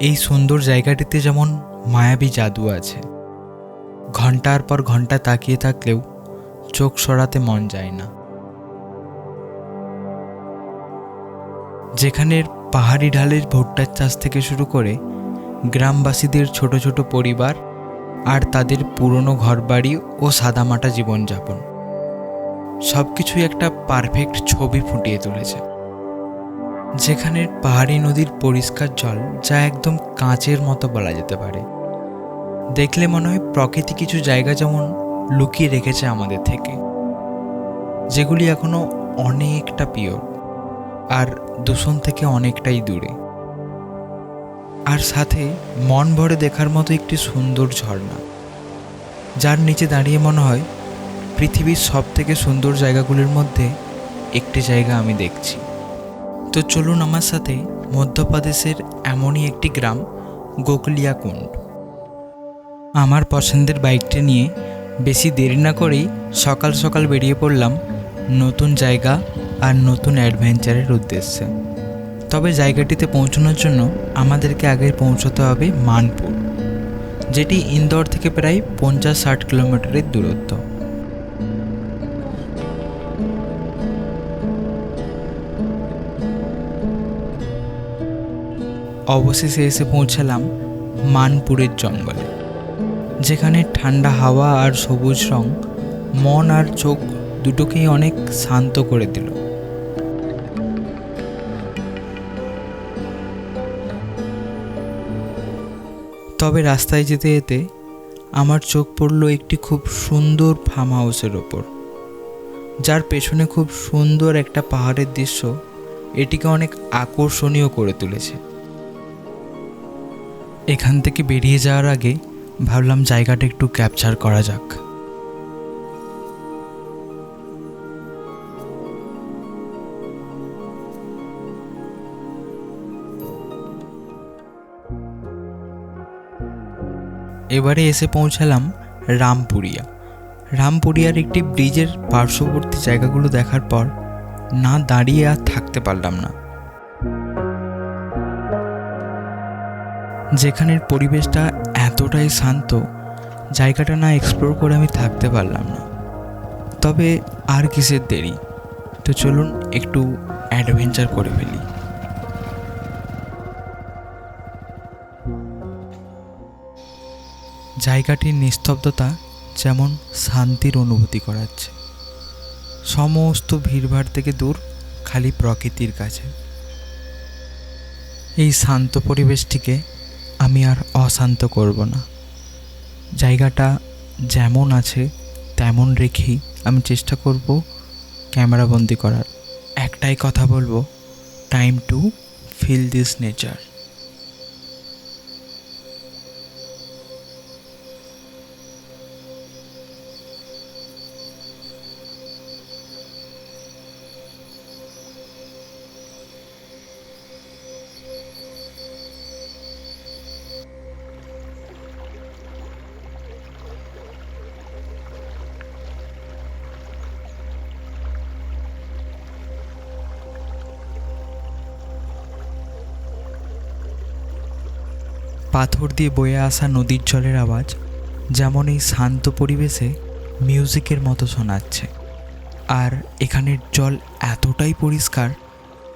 এই সুন্দর জায়গাটিতে যেমন মায়াবী জাদু আছে। ঘণ্টার পর ঘণ্টা তাকিয়ে থাকলেও চোখ সরাতে মন যায় না। যেখানের পাহাড়ি ঢালের ভুট্টার চাষ থেকে শুরু করে গ্রামবাসীদের ছোট ছোট পরিবার আর তাদের পুরনো ঘরবাড়ি ও সাদামাটা জীবনযাপন। সব কিছুই একটা পারফেক্ট ছবি ফুটিয়ে তুলেছে। যেখানের পাহাড়ি নদীর পরিষ্কার জল যা একদম কাঁচের মতো বলা যেতে পারে। দেখলে মনে হয় প্রকৃতি কিছু জায়গা যেমন লুকিয়ে রেখেছে আমাদের থেকে, যেগুলি এখনও অনেকটা পিওর আর দূষণ থেকে অনেকটাই দূরে। আর সাথে মন ভরে দেখার মতো একটি সুন্দর ঝর্ণা, যার নিচে দাঁড়িয়ে মনে হয় পৃথিবীর সব থেকে সুন্দর জায়গাগুলির মধ্যে একটি জায়গা আমি দেখছি। তো চলুন আমার সাথে মধ্যপ্রদেশের এমনই একটি গ্রাম গোকলিয়া কুণ্ড আমার পছন্দের বাইকটি নিয়ে বেশি দেরি না করেই সকাল সকাল বেরিয়ে পড়লাম নতুন জায়গা আর নতুন অ্যাডভেঞ্চারের উদ্দেশ্যে। তবে জায়গাটিতে পৌঁছানোর জন্য আমাদেরকে আগে পৌঁছতে হবে মানপুর, যেটি ইন্দোর থেকে প্রায় পঞ্চাশ ষাট কিলোমিটারের দূরত্ব। অবশেষে এসে পৌঁছালাম মানপুরের জঙ্গলে, যেখানে ঠান্ডা হাওয়া আর সবুজ রং মন আর চোখ দুটোকেই অনেক শান্ত করে দিল। তবে রাস্তায় যেতে যেতে আমার চোখ পড়ল একটি খুব সুন্দর ফার্ম হাউসের ওপর, যার পেছনে খুব সুন্দর একটা পাহাড়ের দৃশ্য এটিকে অনেক আকর্ষণীয় করে তুলেছে। এখান থেকে বেরিয়ে যাওয়ার আগে ভাবলাম জায়গাটা একটু ক্যাপচার করা যাক। এবারে এসে পৌঁছালাম রামপুরিয়া। রামপুরিয়ার একটি ব্রিজের পার্শ্ববর্তী জায়গাগুলো দেখার পর না দাঁড়িয়ে আর থাকতে পারলাম না। যেখানের পরিবেশটা এতটাই শান্ত, জায়গাটা না এক্সপ্লোর করে আমি থাকতে পারলাম না। তবে আর কিসের দেরি? তো চলুন একটু অ্যাডভেঞ্চার করে ফেলি। জায়গাটির নিস্তব্ধতা যেমন শান্তির অনুভূতি করাচ্ছে। সমস্ত ভিড়ভাড় থেকে দূর, খালি প্রকৃতির কাছে। এই শান্ত পরিবেশটিকে আমি আর অশান্ত করব না। জায়গাটা যেমন আছে, তেমন রেখেই আমি চেষ্টা করব ক্যামেরাবন্দি করার। একটাই কথা বলব time to feel this nature পাথর দিয়ে বয়ে আসা নদীর জলের আওয়াজ যেমন এই শান্ত পরিবেশে মিউজিকের মতো শোনাচ্ছে। আর এখানের জল এতটাই পরিষ্কার,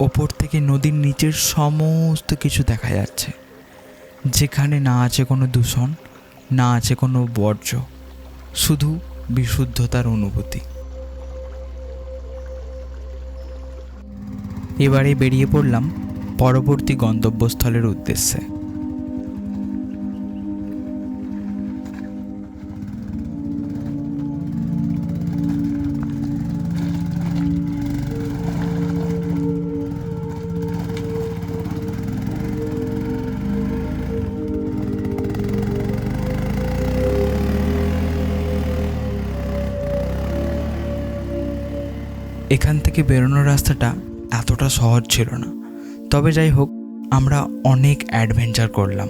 ওপর থেকে নদীর নিচের সমস্ত কিছু দেখা যাচ্ছে। যেখানে না আছে কোনো দূষণ, না আছে কোনো বর্জ্য, শুধু বিশুদ্ধতার অনুভূতি। এবারে বেরিয়ে পড়লাম পরবর্তী গন্তব্যস্থলের উদ্দেশ্যে। থেকে বেরোনোর রাস্তাটা এতটা সহজ ছিল না। তবে যাই হোক আমরা অনেক অ্যাডভেঞ্চার করলাম।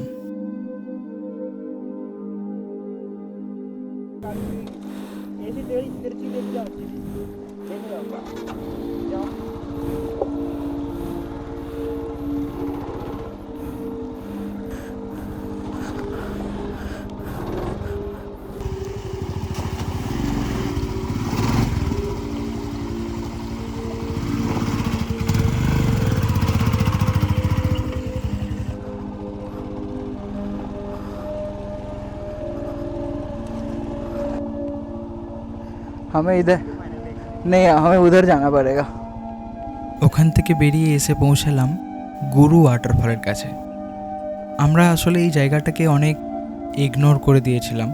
हमें इधर नहीं हमें उधर जाना पड़ेगा ওখান থেকে বেরিয়ে এসে পৌঁছালাম গুরু ওয়াটারফলের কাছে আমরা আসলে এই জায়গাটাকে অনেক ইগনোর করে দিয়েছিলাম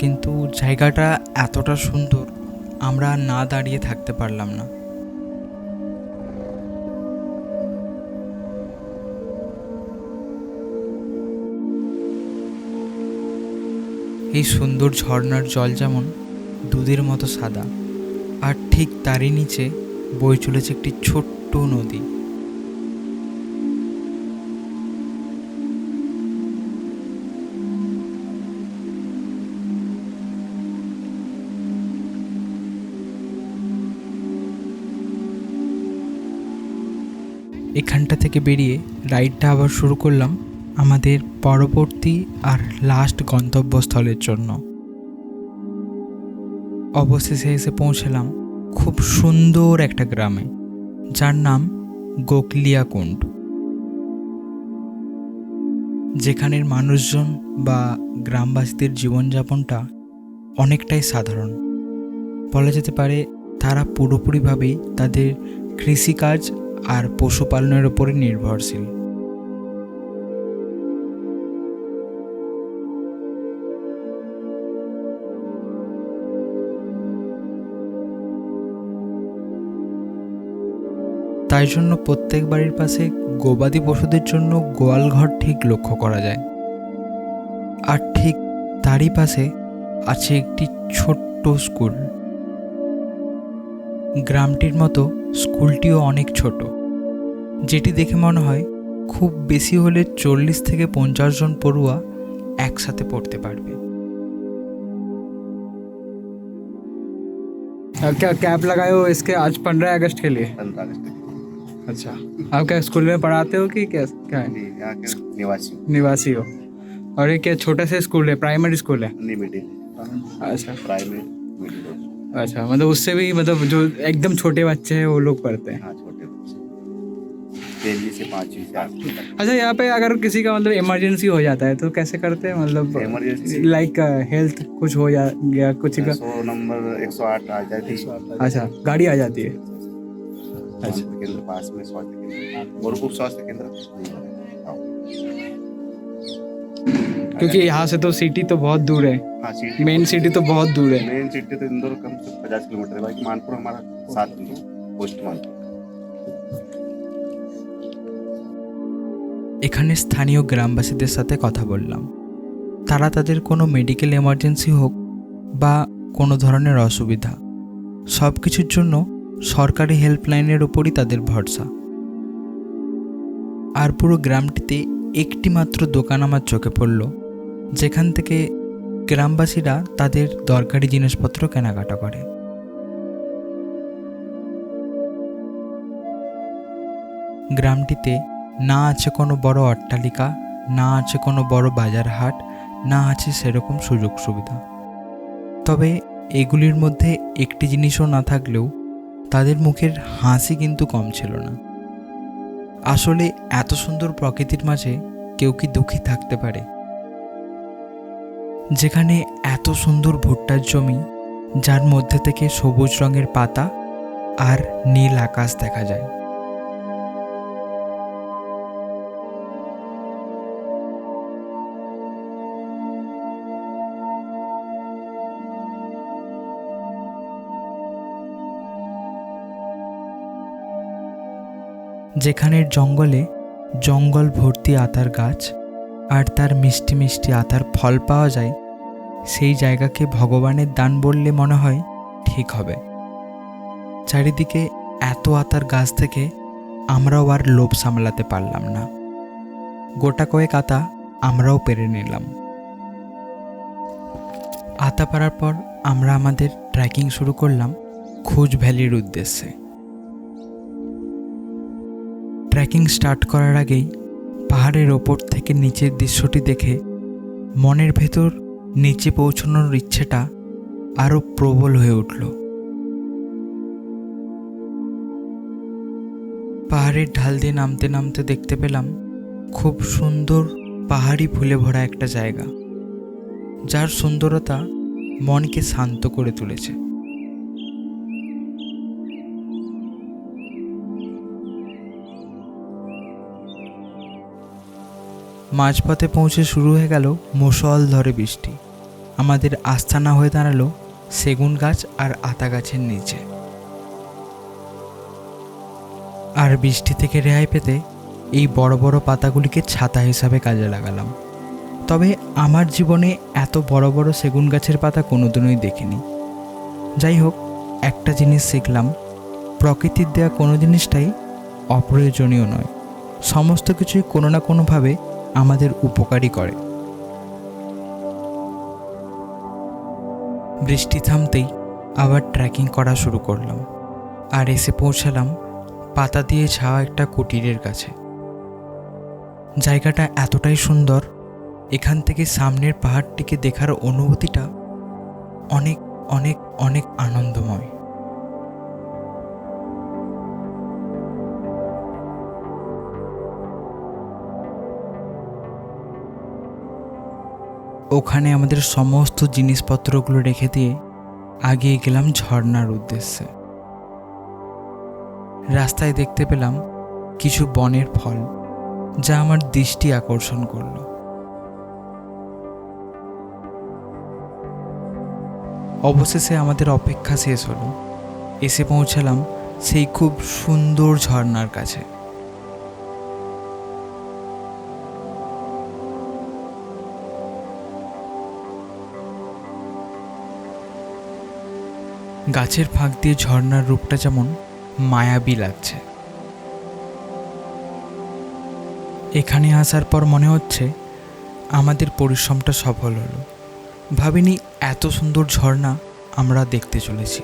কিন্তু জায়গাটা এতটা সুন্দর আমরা আর না দাঁড়িয়ে থাকতে পারলাম না এই সুন্দর ঝর্ণার জল যেমন দুধের মতো সাদা। আর ঠিক তারই নিচে বয়ে চলেছে একটি ছোট্ট নদী। এখানটা থেকে বেরিয়ে রাইডটা আবার শুরু করলাম আমাদের পরবর্তী আর লাস্ট গন্তব্যস্থলের জন্য। অবশেষে এসে পৌঁছলাম খুব সুন্দর একটা গ্রামে, যার নাম গোকলিয়াকুণ্ড। যেখানের মানুষজন বা গ্রামবাসীদের জীবনযাপনটা অনেকটাই সাধারণ। বলা যেতে পারে তারা পুরোপুরিভাবেই তাদের কৃষিকাজ আর পশুপালনের ওপরে নির্ভরশীল। তাই জন্য প্রত্যেক বাড়ির পাশে গবাদি পশুদের জন্য গোয়াল ঘর ঠিক লক্ষ্য করা যায় আর ঠিক তারই পাশে আছে একটি ছোট্ট স্কুল গ্রামটির মতো স্কুলটিও অনেক ছোট যেটি দেখে মনে হয় খুব বেশি হলে চল্লিশ থেকে পঞ্চাশ জন পড়ুয়া একসাথে পড়তে পারবে अब क्या कैप लगाए हो इसके आज पंद्रह अगस्त के लिए पंद्रह अगस्त तक अच्छा। आप क्या स्कूल में पढ़ाते हो कि क्या क्या है? निवासी निवासी हो। और ये क्या छोटा सा स्कूल है? प्राइमरी स्कूल है? नहीं मिडिल अच्छा। प्राइमरी मिडिल अच्छा मतलब उससे भी मतलब जो एकदम छोटे बच्चे हैं वो लोग पढ़ते हैं। हाँ छोटे पहली से पाँचवीं से अच्छा यहाँ पे अगर किसी का मतलब इमरजेंसी हो जाता है तो कैसे करते हैं? मतलब लाइक हेल्थ कुछ हो जा गया कुछ का सौ नंबर एक सौ आठ आ जाती है। अच्छा गाड़ी आ जाती है। स्वास्थ्य केंद्र पास में स्वास्थ्य केंद्र गोरखपुर स्वास्थ्य केंद्र हाँ। क्योंकि यहाँ से तो सिटी तो बहुत दूर है हाँ सिटी मेन सिटी तो बहुत दूर है मेन सिटी तो इंदौर कम से पचास किलोमीटर है बाकी मानपुर हमारा सात किलोमीटर पोस्ट मानपुर এখানে স্থানীয় গ্রামবাসীদের সাথে কথা বললাম তারা তাদের কোনো মেডিকেল এমার্জেন্সি হোক বা কোনো ধরনের অসুবিধা সব কিছুর জন্য সরকারি হেল্পলাইনের ওপরই তাদের ভরসা। আর পুরো গ্রামটিতে একটি মাত্র দোকান আমার চোখে পড়ল, যেখান থেকে গ্রামবাসীরা তাদের দরকারি জিনিসপত্র কেনাকাটা করে। গ্রামটিতে না আছে কোনো বড় অট্টালিকা, না আছে কোনো বড় বাজার হাট, না আছে সেরকম সুযোগ সুবিধা তবে এগুলির মধ্যে একটি জিনিসও না থাকলেও তাদের মুখের হাসি কিন্তু কম ছিল না। আসলে এত সুন্দর প্রকৃতির মাঝে কেউ কি দুঃখী থাকতে পারে? যেখানে এত সুন্দর ভুট্টার জমি, যার মধ্যে থেকে সবুজ রঙের পাতা আর নীল আকাশ দেখা যায়। যেখানের জঙ্গলে জঙ্গল ভর্তি আতার গাছ আর তার মিষ্টি মিষ্টি আতার ফল পাওয়া যায়, সেই জায়গাকে ভগবানের দান বললে মনে হয় ঠিক হবে। চারিদিকে এত আতার গাছ থেকে আমরাও আর লোভ সামলাতে পারলাম না। গোটা কয়েক আতা আমরাও পেরে নিলাম। আতা পাড়ার পর আমরা আমাদের ট্রেকিং শুরু করলাম খুজ ভ্যালির উদ্দেশ্যে। ট্রেকিং স্টার্ট করার আগেই পাহাড়ের ওপর থেকে নিচের দৃশ্যটি দেখে মনের ভেতর নিচে পৌঁছানোর ইচ্ছেটা আরও প্রবল হয়ে উঠল। পাহাড়ের ঢাল দিয়ে নামতে নামতে দেখতে পেলাম খুব সুন্দর পাহাড়ি ফুলে ভরা একটা জায়গা, যার সুন্দরতা মনকে শান্ত করে তুলেছে। মাঝপথে পৌঁছে শুরু হয়ে গেল মুসল ধরে বৃষ্টি। আমাদের আস্থানা হয়ে দাঁড়াল সেগুন গাছ আর আতা গাছের নিচে। আর বৃষ্টি থেকে রেহাই পেতে এই বড় বড় পাতাগুলিকে ছাতা হিসাবে কাজে লাগালাম। তবে আমার জীবনে এত বড় বড় সেগুন গাছের পাতা কোনোদিনই দেখিনি। যাই হোক, একটা জিনিস শিখলাম, প্রকৃতির দেওয়া কোনো জিনিসটাই অপ্রয়োজনীয় নয়। সমস্ত কিছুই কোনো না কোনোভাবে আমাদের উপকারই করে। বৃষ্টি থামতেই আবার ট্রেকিং করা শুরু করলাম আর এসে পৌঁছালাম পাতা দিয়ে ছাওয়া একটা কুটিরের কাছে। জায়গাটা এতটাই সুন্দর, এখান থেকে সামনের পাহাড়টিকে দেখার অনুভূতিটা অনেক অনেক অনেক আনন্দময়। ওখানে আমাদের সমস্ত জিনিসপত্রগুলো রেখে দিয়ে আগিয়ে গেলাম ঝর্ণার উদ্দেশ্যে। রাস্তায় দেখতে পেলাম কিছু বনের ফল, যা আমার দৃষ্টি আকর্ষণ করল। অবশেষে আমাদের অপেক্ষা শেষ হলো। এসে পৌঁছালাম সেই খুব সুন্দর ঝর্ণার কাছে। গাছের ফাঁক দিয়ে ঝর্ণার রূপটা যেমন মায়াবী লাগছে। এখানে আসার পর মনে হচ্ছে আমাদের পরিশ্রমটা সফল হলো। ভাবিনি এত সুন্দর ঝর্ণা আমরা দেখতে চলেছি।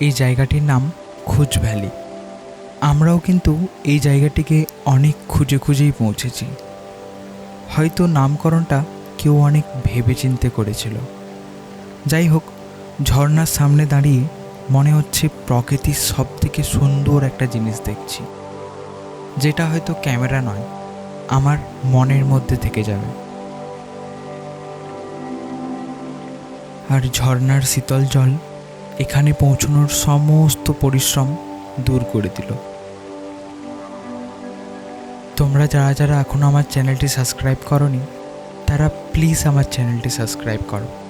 এই জায়গাটির নাম খুজ ভ্যালি। আমরাও কিন্তু এই জায়গাটিকে অনেক খুঁজে খুঁজেই পৌঁছেছি। হয়তো নামকরণটা কেউ অনেক ভেবেচিন্তে করেছিল। যাই হোক ঝর্ণার সামনে দাঁড়িয়ে মনে হচ্ছে প্রকৃতির সব থেকে সুন্দর একটা জিনিস দেখছি। যেটা হয়তো ক্যামেরা নয়, আমার মনের মধ্যে থেকে যাবে। আর ঝর্ণার শীতল জল এখানে পৌঁছানোর সমস্ত পরিশ্রম দূর করে দিল। তোমরা যারা যারা এখনও আমার চ্যানেলটি সাবস্ক্রাইব করনি, তারা প্লিজ আমার চ্যানেলটি সাবস্ক্রাইব করো।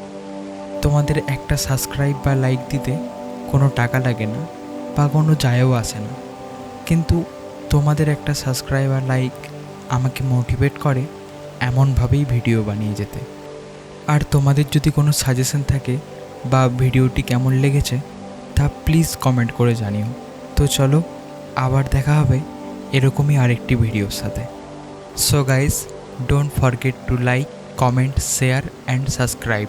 তোমাদের একটা সাবস্ক্রাইব বা লাইক দিতে কোনো টাকা লাগে না বা কোনো যায়ও আসে না। কিন্তু তোমাদের একটা সাবস্ক্রাইব আর লাইক আমাকে মোটিভেট করে এমনভাবেই ভিডিও বানিয়ে যেতে। আর তোমাদের যদি কোনো সাজেশন থাকে বা ভিডিওটি কেমন লেগেছে তা প্লিজ কমেন্ট করে জানিও। তো চলো, আবার দেখা হবে এরকমই আরেকটি ভিডিওর সাথে। So guys don't forget to like comment share and subscribe